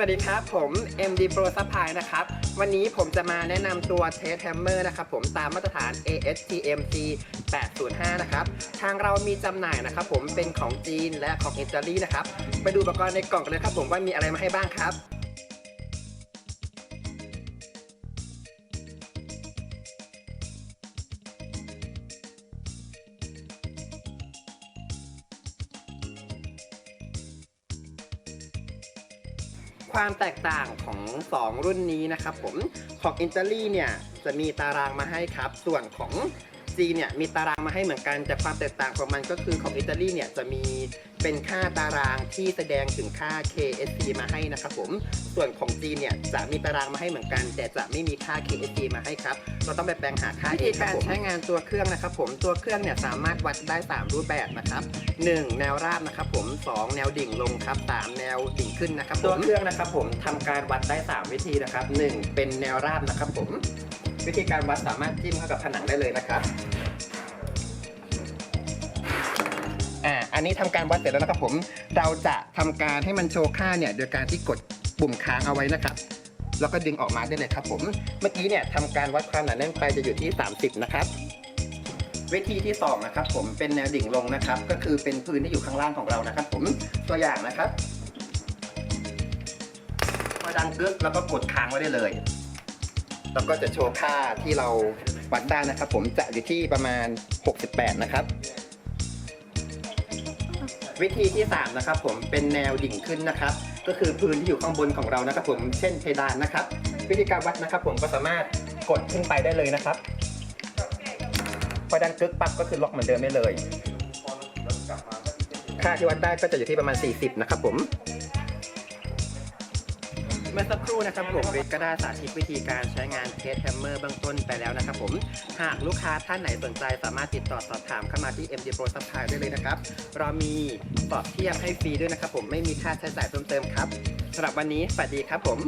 วัสดีครับ ผม MD Pro Supply นะครับ วันนี้ผมจะมาแนะนำตัวเทสแฮมเมอร์นะครับผมตามมาตรฐาน ASTMC 805 นะครับ ทางเรามีจำหน่ายนะครับผมเป็นของจีนและของอิตาลีนะครับ ไปดูอุปกรณ์ในกล่องกันเลยครับผมว่ามีอะไรมาให้บ้างครับ ความแตกต่างของ 2 รุ่นนี้นะครับผมของอิตาลีเนี่ยจะมีตารางมาให้ครับ ส่วนของ จีนเนี่ยมีตารางมาให้เหมือนกัน แต่ความแตกต่างของมันก็คือของอิตาลีเนี่ยจะมีเป็นค่าตารางที่แสดงถึงค่า KSC มาให้นะครับผม ส่วนของจีนเนี่ยจะมีตารางมาให้เหมือนกัน แต่จะไม่มีค่า KSC มาให้ครับ เราต้องไปแปลงหาค่าวิธีการใช้งานตัวเครื่องนะครับผม ตัวเครื่องเนี่ยสามารถวัดได้ 3 รูปแบบนะครับ 1 แนวราบนะครับผม 2 แนวดิ่งลงครับ 3 แนวดิ่งขึ้นนะครับตัวเครื่องนะครับผมทำการวัดได้ 3 วิธีนะครับ 1 เป็นแนวราบนะครับผม วิธีการวัดสามารถจิ้มเข้ากับผนังได้เลยนะครับอ่าอันนี้ทำการวัดเสร็จแล้วนะครับผม เราจะทำการให้มันโชว์ค่าเนี่ยโดยการที่กดปุ่มค้างเอาไว้นะครับ แล้วก็ดึงออกมาได้เลยครับผม เมื่อกี้เนี่ยทำการวัดความหนาแน่นไปจะอยู่ที่ 30 นะครับวิธีที่สองนะครับผมเป็นแนวดิ่งลงนะครับ ก็คือเป็นพื้นที่อยู่ข้างล่างของเรานะครับ ผมตัวอย่างนะครับพอดังกึกแล้วก็กดค้างไว้ได้เลย แล้วก็จะโชว์ค่าที่เราวัดได้นะครับ ผมจะอยู่ที่ประมาณ 68 นะครับ วิธีที่ 3 นะครับ ผมเป็นแนวดิ่งขึ้นนะครับ ก็คือพื้นที่อยู่ข้างบนของเรานะครับ ผมเช่นเพดานนะครับ วิธีการวัดนะครับ ผมก็สามารถกดขึ้นไปได้เลยนะครับพอดันกึกปั๊บก็คือล็อกเหมือนเดิมได้เลย ค่าที่วัดได้ก็จะอยู่ที่ประมาณ 40 นะครับผม เมื่อสักครู่นะครับผมเวทก็ได้สาธิตวิธีการใช้งานเคสแฮมเมอร์เบื้องต้นไปแล้วนะครับผมหากลูกค้าท่านไหนสนใจสามารถติดต่อสอบถามเข้ามาที่ MD Pro Supply ได้เลยนะครับ เรามีสอบเทียบให้ฟรีด้วยนะครับผมไม่มีค่าใช้จ่ายเพิ่มเติมครับสำหรับวันนี้สวัสดีครับผม